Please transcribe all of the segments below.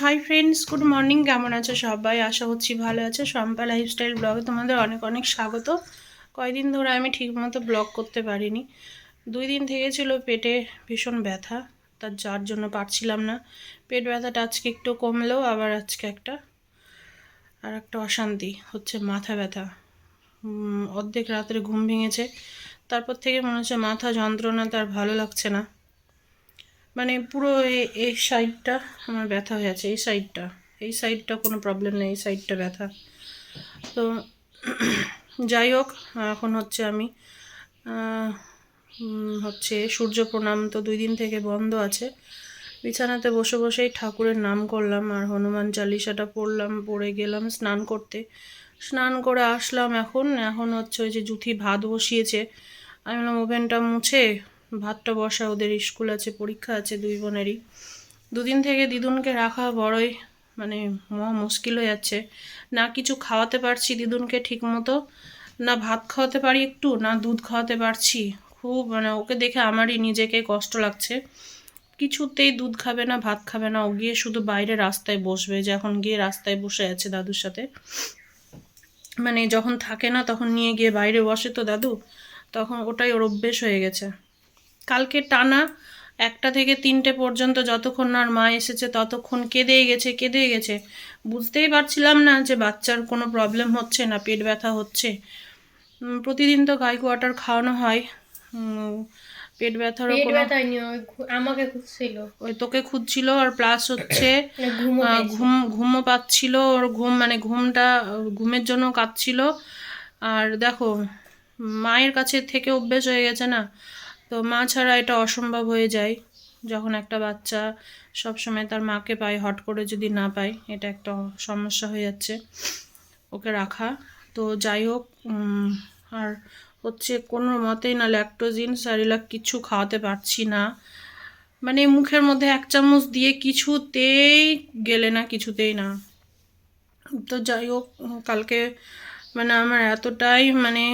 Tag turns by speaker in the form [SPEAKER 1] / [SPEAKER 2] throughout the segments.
[SPEAKER 1] Hi friends good morning কেমন আছো সবাই? আশা করছি ভালো আছো। সম্পা লাইফস্টাইল ব্লগে তোমাদের অনেক অনেক স্বাগত। কয়দিন ধরে আমি ঠিকমতো ব্লগ করতে পারিনি। দুই দিন থেকে ছিল পেটে ভীষণ ব্যথা তার যার জন্য পারছিলাম না। পেট ব্যথাটা আজকে একটু কমলেও আবার আজকে একটা। আর একটা অশান্তি হচ্ছে, মাথা ব্যথা। অর্ধেক রাত্রে ঘুম ভেঙেছে। তারপর থেকে মনে হচ্ছে মাথা যন্ত্রণা, তার ভালো লাগছে না। মানে পুরো এই সাইডটা আমার ব্যথা হয়ে আছে, এই সাইডটা এই সাইডটা কোনো প্রবলেম নেই, এই সাইডটা ব্যথা। তো যাই হোক, এখন হচ্ছে আমি হচ্ছে সূর্য প্রণাম তো দুই দিন থেকে বন্ধ আছে। বিছানাতে বসে বসেই ঠাকুরের নাম করলাম আর হনুমান চালিসাটা পড়লাম, পড়ে গেলাম স্নান করতে। স্নান করে আসলাম এখন এখন হচ্ছে ওই যে জুথি ভাত বসিয়েছে। আমি বললাম ওভেনটা মুছে ভাতটা বসা, ওদের স্কুল আছে, পরীক্ষা আছে দুই বোনেরই। দুদিন থেকে দিদুনকে রাখা বড়ই মানে মহা মুশকিল হয়ে যাচ্ছে। না কিছু খাওয়াতে পারছি দিদুনকে ঠিক মতো না ভাত খাওয়াতে পারি একটু, না দুধ খাওয়াতে পারছি। খুব মানে ওকে দেখে আমারই নিজেকে কষ্ট লাগছে। কিছুতেই দুধ খাবে না, ভাত খাবে না, ও গিয়ে শুধু বাইরে রাস্তায় বসবে, যে এখন গিয়ে রাস্তায় বসে আছে দাদুর সাথে। মানে যখন থাকে না, তখন নিয়ে গিয়ে বাইরে বসে তো দাদু, তখন ওটাই ওর অভ্যেস হয়ে গেছে। কালকে টানা একটা থেকে তিনটে পর্যন্ত যতক্ষণ না আর মা এসেছে ততক্ষণ কেঁদেই গেছে কেঁদেই গেছে। বুঝতেই পারছিলাম না যে বাচ্চার কোনো প্রবলেম হচ্ছে না পেট ব্যথা হচ্ছে। প্রতিদিন তো গাই কোয়াটার খাওয়ানো হয়। পেট
[SPEAKER 2] ওই আমাকে খুঁজছিল।
[SPEAKER 1] ওই তোকে খুঁজছিল আর প্লাস হচ্ছে। ঘুম ঘুমও পাচ্ছিল ওর ঘুম মানে ঘুমটা ঘুমের জন্য কাঁদছিল। আর দেখো মায়ের কাছে থেকে অভ্যেস হয়ে গেছে না। তো মা ছাড়া এটা অসম্ভব হয়ে যায় যখন একটা বাচ্চা সব সময় তার মাকে পায়, হট করে যদি না পায়, এটা একটা সমস্যা হয়ে যাচ্ছে ওকে রাখা। তো যাই হোক আর হচ্ছে কোনো মতেই না ল্যাক্টোজিন সারিলাক কিছু খাওয়াতে পারছি না। মানে মুখের মধ্যে এক চামচ দিয়ে কিছুতেই গেলে না, কিছুতেই না। তো যাই হোক কালকে মানে আমার এতটাই মানে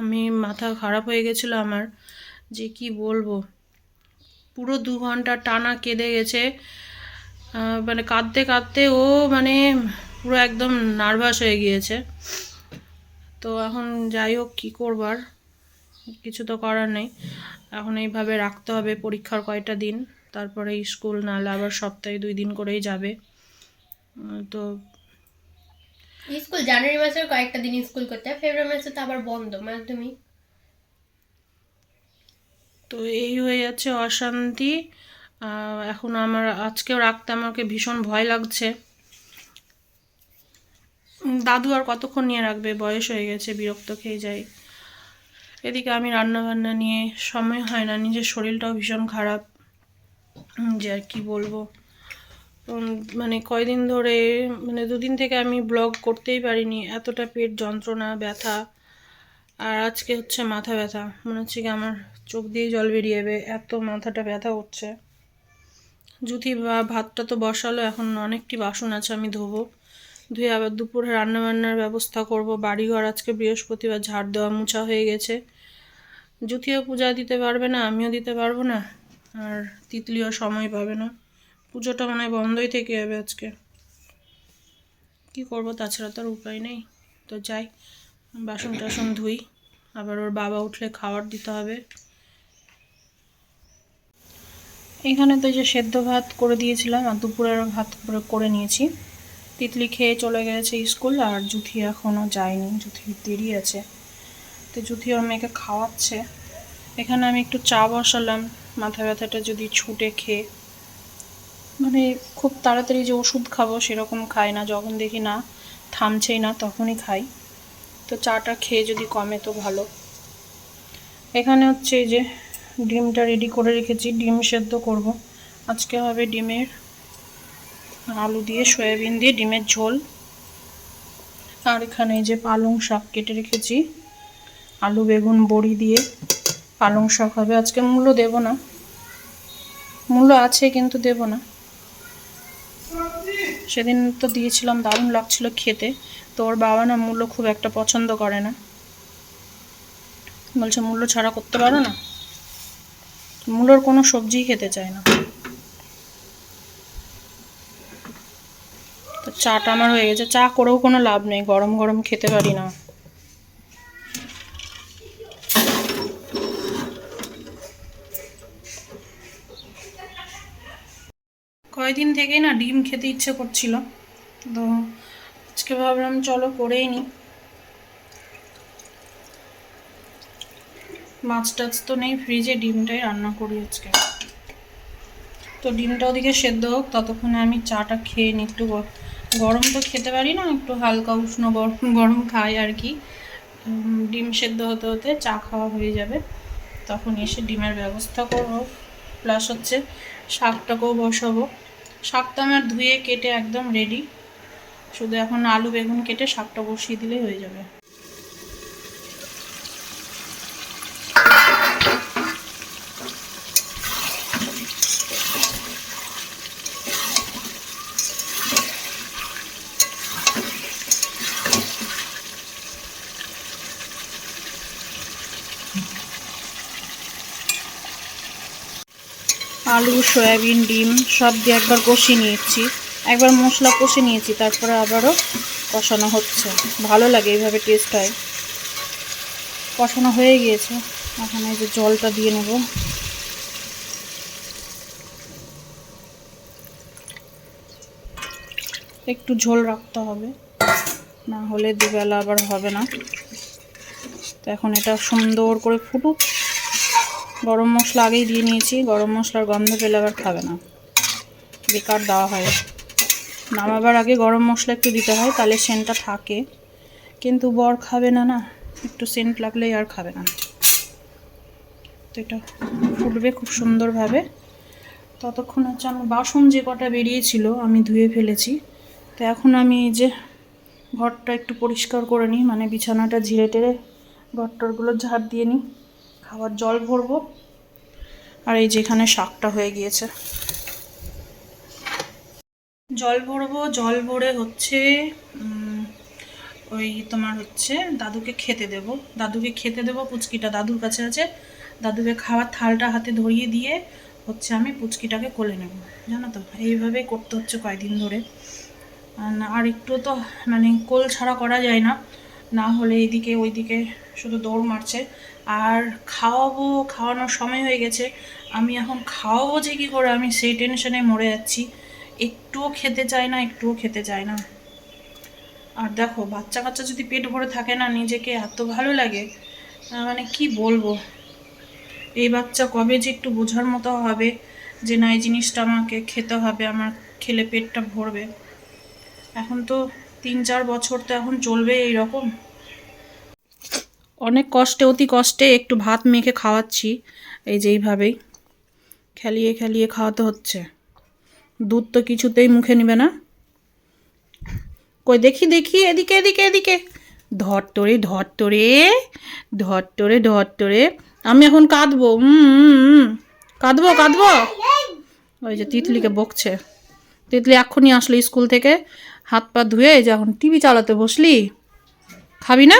[SPEAKER 1] আমি মাথা খারাপ হয়ে গেছিল আমার। যে কি বলব? পুরো দু ঘণ্টা টানা কেঁদে গেছে। মানে কাঁদতে কাঁদতে ও মানে পুরো একদম নার্ভাস হয়ে গিয়েছে। তো এখন যাই হোক, কী করবার? কিছু তো করার নেই। এখন এইভাবে রাখতে হবে পরীক্ষার কয়টা দিন। তারপরে স্কুল নাহলে আবার সপ্তাহে দুই দিন করেই যাবে। তো
[SPEAKER 2] স্কুল, জানুয়ারি মাসের কয়েকটা দিন স্কুল করতে হয়। ফেব্রুয়ারি মাসে তো আবার বন্ধ, মাধ্যমিক।
[SPEAKER 1] তো এই হয়ে যাচ্ছে অশান্তি। এখন আমার, আজকেও রাখতে আমাকে ভীষণ ভয় লাগছে। দাদু আর কতক্ষণ নিয়ে রাখবে? বয়স হয়ে গেছে, বিরক্ত খেয়ে যায়। এদিকে আমি রান্না বান্না নিয়ে, সময় হয় না, নিজের শরীরটাও ভীষণ খারাপ। যে আর কি বলব? মানে কয়দিন ধরে মানে দুদিন থেকে আমি ব্লগ করতেই পারিনি, এতটা পেট যন্ত্রণা, ব্যথা। আর আজকে হচ্ছে মাথা ব্যথা। মনে হচ্ছে কি আমার চোখ দিয়ে জল বেরিয়ে যাবে, এত মাথাটা ব্যথা হচ্ছে জুথি বা ভাতটা তো বসালো, এখন অনেকটি বাসন আছে আমি ধোবো। ধুয়ে আবার দুপুরে রান্না বান্নার ব্যবস্থা করব। বাড়িঘর আজকে বৃহস্পতিবার, ঝাড় দেওয়া মুছা হয়ে গেছে। জুথিও পূজা দিতে পারবে না, আমিও দিতে পারব না, আর তিতলিও সময় পাবে না। পুজোটা মনে বন্ধই থেকে যাবে আজকে। কি করব, তাছাড়া তো আর উপায় নেই। তো যাই বাসন টাসন ধুই, আবার ওর বাবা উঠলে খাবার দিতে হবে। এখানে তো যে সেদ্ধ ভাত করে দিয়েছিলাম, আর দুপুরের ভাত করে নিয়েছি। তিতলি খেয়ে চলে গেছে স্কুল, আর জুথি এখনও যায়নি, জুথির দেরি আছে। তো জুথি ওর মেয়েকে খাওয়াচ্ছে। এখানে আমি একটু চা বসালাম, মাথা ব্যথাটা যদি ছুটে খেয়ে। মানে খুব তাড়াতাড়ি যে ওষুধ খাব সেরকম খাই না, যখন দেখি না থামছেই না তখনই খাই। তো চাটা খেয়ে যদি কমে তো ভালো। এখানে হচ্ছে এই যে ডিমটা রেডি করে রেখেছি, ডিম সেদ্ধ করব। আজকে হবে ডিমের আলু দিয়ে সয়াবিন দিয়ে ডিমের ঝোল। আর এখানে এই যে পালং শাক কেটে রেখেছি, আলু, বেগুন, বড়ি দিয়ে পালং শাক হবে। আজকে মূল্য দেব না। মূল্য আছে কিন্তু দেব না। সেদিন তো দিয়েছিলাম, দারুণ লাগছিল খেতে। তো ওর বাবা না মূল্য খুব একটা পছন্দ করে না। বলছে, মূল্য ছাড়া করতে পারো না? মূলোর কোনো সবজিই খেতে চায় না। তো চাটা আমার হয়ে গেছে। চা করেও কোনো লাভ নেই, গরম গরম খেতে পারি না। কয়দিন থেকেই না ডিম খেতে ইচ্ছে করছিল। তো আজকে ভাবলাম চলো করেই নি। মাছ টাছ তো নেই ফ্রিজে ডিমটাই রান্না করি আজকে। তো ডিমটা ওদিকে সেদ্ধ হোক, ততক্ষণে আমি চাটা খেয়ে নিই একটু গরম তো খেতে পারি না, একটু হালকা উষ্ণ গরম গরম খাই আর কি। ডিম সেদ্ধ হতে হতে চা খাওয়া হয়ে যাবে। তখন এসে ডিমের ব্যবস্থা করব। প্লাস হচ্ছে শাকটাকেও বসাবো। শাকটা আমার ধুয়ে কেটে একদম রেডি শুধু এখন আলু, বেগুন কেটে শাকটা বসিয়ে দিলেই হয়ে যাবে। আলু, সয়াবিন, ডিম সব দিয়ে একবার কষিয়ে নিয়েছি। একবার মশলা কষে নিয়েছি, তারপরে আবারও কষানো হচ্ছে। ভালো লাগে এইভাবে টেস্ট হয়। কষানো হয়ে গিয়েছে। এখন এই যে জলটা দিয়ে নেব। একটু ঝোল রাখতে হবে। না হলে দুবেলা আবার হবে না। তো এখন এটা সুন্দর করে ফুটুক। গরম মশলা আগেই দিয়ে নিয়েছি। গরম মশলার গন্ধ পেলে আবার খাবে না। বেকার দেওয়া হয়। নামাবার আগে গরম মশলা একটু দিতে হয়, তাহলে সেন্টটা থাকে। কিন্তু বর খাবে না না? একটু সেন্ট লাগলেই আর খাবে না। তো এটা ফুটবে খুব সুন্দরভাবে। ততক্ষণ হচ্ছে আমার বাসন যে কটা বেরিয়েছিল, আমি ধুয়ে ফেলেছি। তো এখন আমি এই যে ঘরটা একটু পরিষ্কার করে নিই মানে বিছানাটা ঝিরে টেরে ঘরটরগুলো ঝাড় দিয়ে নিই। খাবার জল ভরবো। আর এই যেখানে শাকটা হয়ে গিয়েছে। জল ভরবো, জল ভরে হচ্ছে ওই তোমার হচ্ছে দাদুকে খেতে দেব। দাদুকে খেতে দেবো পুচকিটা, দাদুর কাছে আছে। দাদুকে খাওয়ার থালটা হাতে ধরিয়ে দিয়ে হচ্ছে আমি পুচকিটাকে কোলে নেব। জানো তো, এইভাবে করতে হচ্ছে কয়দিন ধরে। আর- একটু তো মানে কোল ছাড়া করা যায় না। না হলে এইদিকে ওইদিকে শুধু দৌড় মারছে। আর খাওয়াবো, খাওয়ানোর সময় হয়ে গেছে। আমি এখন খাওয়াবো যে কী করে, আমি সেই টেনশনে মরে যাচ্ছি। একটুও খেতে চায় না, একটুও খেতে চায় না। আর দেখো বাচ্চা কাচ্চা যদি পেট ভরে থাকে না, নিজেকে এত ভালো লাগে মানে কি বলব? এই বাচ্চা কবে যে একটু বোঝার মতো হবে যে না, এই জিনিসটা আমাকে খেতে হবে, আমার খেলে পেটটা ভরবে। এখন তো তিন চার বছর তো এখন চলবে এই রকম অনেক কষ্টে, অতি কষ্টে একটু ভাত মেখে খাওয়াচ্ছি, এই যে এইভাবেই। খেলিয়ে খেলিয়ে খাওয়াতে হচ্ছে। দুধ তো কিছুতেই মুখে নেবে না। কই দেখি দেখি, এদিকে এদিকে এদিকে। ধর তোরে ধর তোরে ধর তোরে ধর তোরে। আমি এখন কাঁদবো। কাঁদবো কাঁদবো? ওই যে তিতলিকে বকছে। তিতলি এক্ষুনি আসলো স্কুল থেকে। হাত পা ধুয়ে যে এখন টিভি চালাতে বসলি। খাবি না?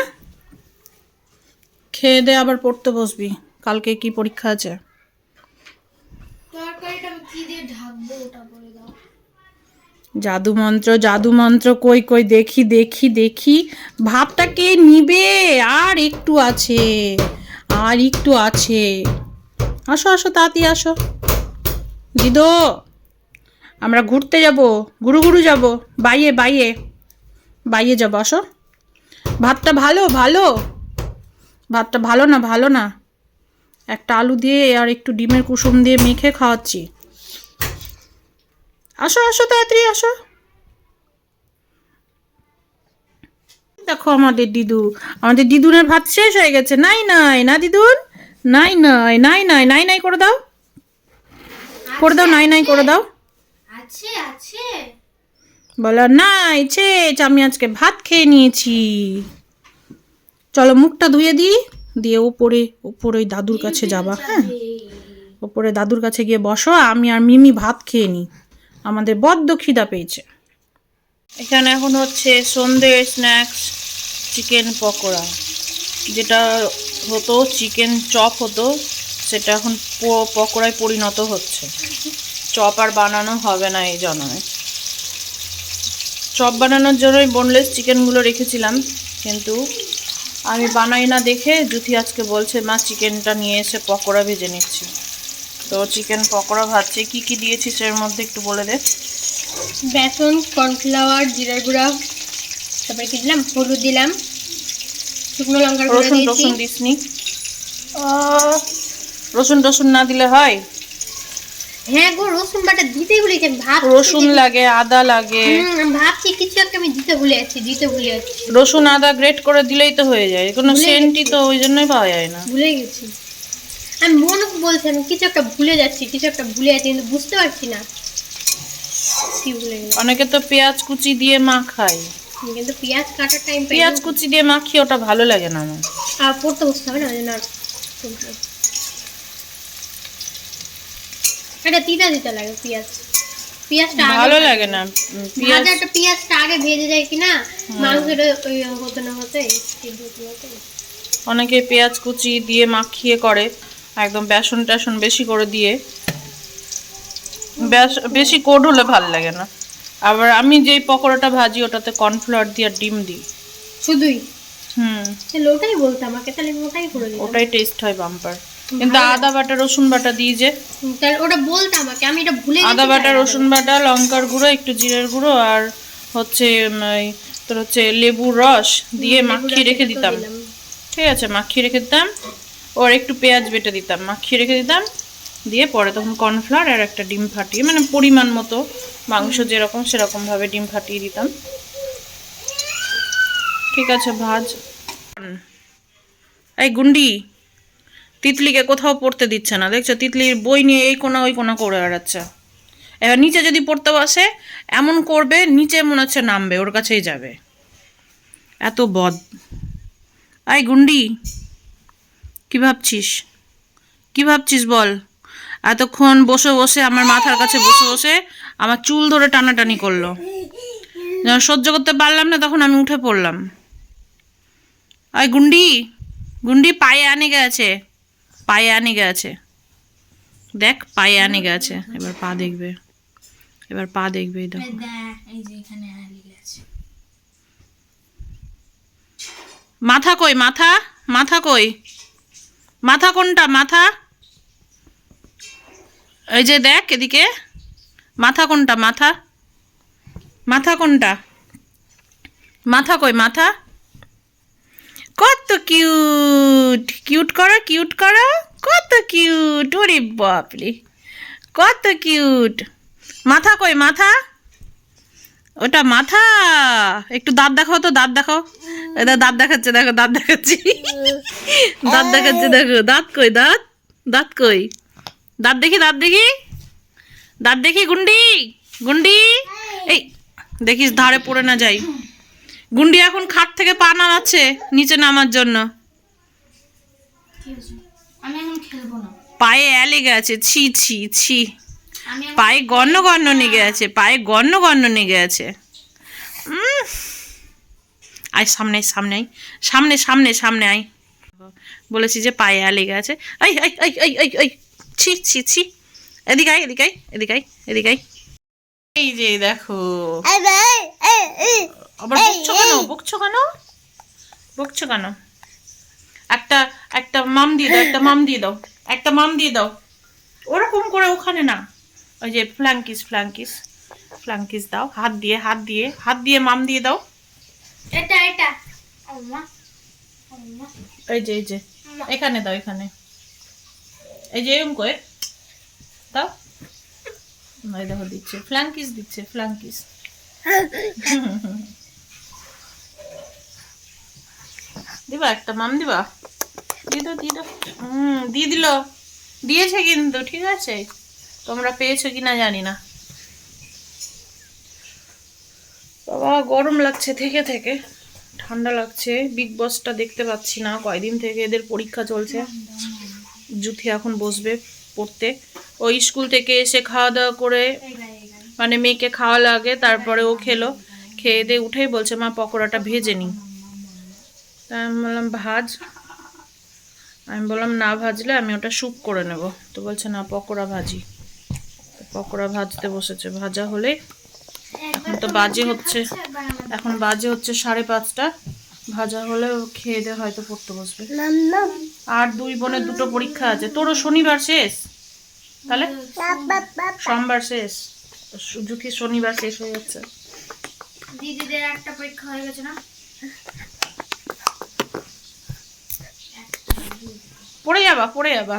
[SPEAKER 1] খেয়ে দে, আবার পড়তে বসবি। কালকে কি পরীক্ষা আছে?
[SPEAKER 2] তরকারিটা কি দিয়ে ঢাকবো ওটা বলে দাও
[SPEAKER 1] জাদু মন্ত্র জাদু মন্ত্র কই কই, দেখি দেখি দেখি। ভাবটা কে নিবে? আর একটু আছে, আর একটু আছে। আসো আসো, তাড়াতাড়ি আসো। দিদো আমরা ঘুরতে যাব ঘুরু ঘুরু যাব। বাইয়ে বাইয়ে বাইয়ে যাব, আসো। ভাতটা ভালো ভালো। ভাতটা ভালো না ভালো না। একটা আলু দিয়ে আর একটু ডিমের কুসুম দিয়ে মেখে খাওয়াচ্ছি। আসো আসো তাড়াতাড়ি আসো। দেখো আমাদের দিদু আমাদের দিদুনের ভাত শেষ হয়ে গেছে। নাই নাই না দিদুন? নাই নাই নাই নাই নাই নাই করে দাও। করে দাও নাই নাই করে দাও।
[SPEAKER 2] আছে আছে।
[SPEAKER 1] বলো নাই ছেচ আমি আজকে ভাত খেয়ে নিয়েছি। চলো মুখটা ধুয়ে দিই। দিয়ে ওপরে ওপরে দাদুর কাছে যাবা হ্যাঁ? ওপরে দাদুর কাছে গিয়ে বসো আমি আর মিমি ভাত খেয়ে নিই। আমাদের বড্ড খিদা পেয়েছে। এখানে এখন হচ্ছে সন্ধ্যের স্ন্যাক্স চিকেন পকোড়া। যেটা হতো চিকেন চপ হতো, সেটা এখন পকোড়ায় পরিণত হচ্ছে। চপ আর বানানো হবে না এই জন্মে। চপ বানানোর জন্যই বোনলেস চিকেনগুলো রেখেছিলাম, কিন্তু আমি বানাই না দেখে জুথি আজকে বলছে, মা চিকেনটা নিয়ে এসে পকোড়া ভেজে নিচ্ছি। তো চিকেন পকোড়া ভাজছে। কি কি দিয়েছিস এর মধ্যে একটু বলে দে।
[SPEAKER 2] বেসন কর্নফ্লাওয়ার জিরার গুঁড়া তারপরে কি দিলাম? হলুদ দিলাম। শুকনো লঙ্কার গুঁড়ো
[SPEAKER 1] রসুন টসুন দিসনি। রসুন টসুন না দিলে হয়?
[SPEAKER 2] হ্যাঁ গো রসুন বাটা দিতে ভুলে গেছি ভাব
[SPEAKER 1] রসুন লাগে আদা লাগে।
[SPEAKER 2] ভাবছি কিছু একটা আমি দিতে ভুলে যাচ্ছি দিতে ভুলে যাচ্ছি
[SPEAKER 1] রসুন আদা গ্রেট করে দিলেই তো হয়ে যায়। কোনো সেন্টই তো ওই জন্যই পাওয়া যায় না।
[SPEAKER 2] ভুলে গেছি। আমি মন বলছি আমি কিছু একটা ভুলে যাচ্ছি কিছু একটা ভুলে যাচ্ছি কিন্তু বুঝতে পারছি না। কি ভুলে গেলাম?
[SPEAKER 1] অনেকে তো পেঁয়াজ কুচি দিয়ে মা খায়।
[SPEAKER 2] কিন্তু পেঁয়াজ কাটার টাইম
[SPEAKER 1] পেঁয়াজ কুচি দিয়ে মাখি ওটা ভালো লাগে না আমার।
[SPEAKER 2] আর পড়তে বসতে হবে না ওই জন্য আর এটা তিতা দিতে লাগে পেঁয়াজ। পেঁয়াজটা
[SPEAKER 1] ভালো লাগে না পেঁয়াজ
[SPEAKER 2] ভাজাটা পেঁয়াজটা আগে ভেজে যায় কিনা মাংসটা ওই হতে না হতে সিদ্ধ হতে না হতে।
[SPEAKER 1] অনেকে পেঁয়াজ কুচি দিয়ে মাখিয়ে করে। একদম বেসন টেসন বেশি করে দিয়ে। বেশ- কোড হলে ভালো লাগে না। আবার আমি যেই পকোড়াটা ভাজি ওটাতে কর্নফ্লাওয়ার দিয়ে আর ডিম দিই।
[SPEAKER 2] শুধুই?
[SPEAKER 1] হুম।
[SPEAKER 2] তাহলে ওটাই বলতো আমাকে তাহলে ওটাই করে দিতাম
[SPEAKER 1] ওটাই টেস্ট হয় বাম্পার। কিন্তু আদা বাটা রসুন বাটা দিই যে।
[SPEAKER 2] তাহলে ওটা বলতো আমাকে আমি এটা ভুলে গেছি
[SPEAKER 1] আদা বাটা রসুন বাটা লঙ্কার গুঁড়ো একটু জিরের গুঁড়ো আর হচ্ছে তোর হচ্ছে লেবুর রস দিয়ে মাখিয়ে রেখে দিতাম। ঠিক আছে মাখিয়ে রেখে দিতাম। ওর একটু পেঁয়াজ বেটে দিতাম, মাখিয়ে রেখে দিতাম, দিয়ে পরে তখন কর্নফ্লাওয়ার আর একটা ডিম ফাটিয়ে মানে পরিমাণ মতো মাংস যেরকম সেরকমভাবে ডিম ফাটিয়ে দিতাম। ঠিক আছে, ভাজ। এই গুন্ডি, তিতলিকে কোথাও পড়তে দিচ্ছে না, দেখছ? তিতলির বই নিয়ে এই কোনা ওই কোনা করে বেড়াচ্ছে। এবার নিচে যদি পড়তে বসে এমন করবে, নিচে মনে হচ্ছে নামবে, ওর কাছেই যাবে। এত বদ। আই গুন্ডি কি ভাবছিস? কি ভাবছিস বল? এতক্ষণ বসে বসে আমার মাথার কাছে বসে বসে আমার চুল ধরে টানাটানি করল। যখন সহ্য করতে পারলাম না তখন আমি উঠে পড়লাম। আই গুন্ডি গুন্ডি পায়ে আনে গেছে। পায়ে আনে গেছে। দেখ পায়ে আনে গেছে। এবার পা দেখবে। এবার পা দেখবে এই দেখো। মাথা কই? মাথা? মাথা কই? মাথা কোনটা? মাথা? এই যে দেখ এদিকে। মাথা কোনটা? মাথা। মাথা কোনটা? মাথা কই? মাথা? কত কিউট। কিউট করো কিউট করো। কত কিউট। ওরে বাপরে। কত কিউট। মাথা কই? মাথা? ওটা মাথা। একটু দাঁত দেখাও তো দাঁত দেখাও। এটা দাঁত দেখাচ্ছে দেখো দাঁত দেখাচ্ছি। দাঁত দেখাচ্ছে দেখো দাঁত কই দাঁত? দাঁত কই? দাঁত দেখি দাঁত দেখি। দাঁত দেখি গুন্ডি গুন্ডি। এই দেখিস ধারে পড়ে না যাই। গুন্ডি এখন খাট থেকে পা নামাচ্ছে নিচে নামার জন্য। পায়ে এলে গেছে ছি ছি ছি। পায়ে গণ্য গণ্য নেগে আছে পায়ে গণ্য গণ্য নেগে আছে। আয় সামনে সামনে আয় সামনে সামনে সামনে আয়। বলেছি যে পায়ে আ লেগে আছে। আই আই আই আই আই আই ছি ছি ছি। এদিকে আয় এদিকে আয় এদিকে আয় এদিকে আয়। এই যে দেখো। আবার বকছো কেন? বকছো কেন? বকছো কেন? একটা একটা মাম দিয়ে দাও একটা মাম দিয়ে দাও একটা মাম দিয়ে দাও। ওরকম করে ওখানে না। ওই যে ফ্ল্যাঙ্কিস ফ্ল্যাঙ্কিস ফ্ল্যাঙ্কিস দাও। হাত দিয়ে হাত দিয়ে হাত দিয়ে মাম দিয়ে দাও।
[SPEAKER 3] এটা এটা।
[SPEAKER 1] এই যে এই যে। এখানে দাও এখানে। এই যে এরকম করে। দাও। দেখো দিচ্ছে। ফ্ল্যাঙ্কিস দিচ্ছে ফ্ল্যাঙ্কিস দিবা একটা মাম দিবা? দিয়ে দাও দিয়ে দাও। হুম দিয়ে দিল। দিয়েছে কিন্তু ঠিক আছে। তোমরা পেয়েছ কিনা জানি না। বাবা, গরম লাগছে থেকে থেকে। ঠান্ডা লাগছে বিগ বসটা দেখতে পাচ্ছি না। কয়দিন থেকে এদের পরীক্ষা চলছে। জুথি এখন বসবে পড়তে। ও স্কুল থেকে এসে খাওয়া দাওয়া করে মানে মেয়েকে খাওয়া লাগে তারপরে ও খেলো। খেয়ে দিয়ে উঠেই বলছে, মা, পকোড়াটা ভেজে নি তা আমি বললাম, ভাজ? আমি বললাম, না ভাজলে আমি ওটা স্যুপ করে নেব। তো বলছে, না, পকোড়া ভাজি। পকোড়া ভাজতে বসেছে। ভাজা হলে এখন তো বাজে হচ্ছে। এখন বাজে হচ্ছে সাড়ে পাঁচটা। ভাজা হলে খেয়ে দিয়ে হয়তো পড়তে বসবে। আর দুই বোনের দুটো পরীক্ষা আছে। তোরও শনিবার শেষ? তাহলে? সোমবার শেষ। সুজুকি শনিবার শেষ হয়ে যাচ্ছে?
[SPEAKER 2] দিদিদের একটা পরীক্ষা হয়ে গেছে না?
[SPEAKER 1] পড়ে যাবা পড়ে যাবা।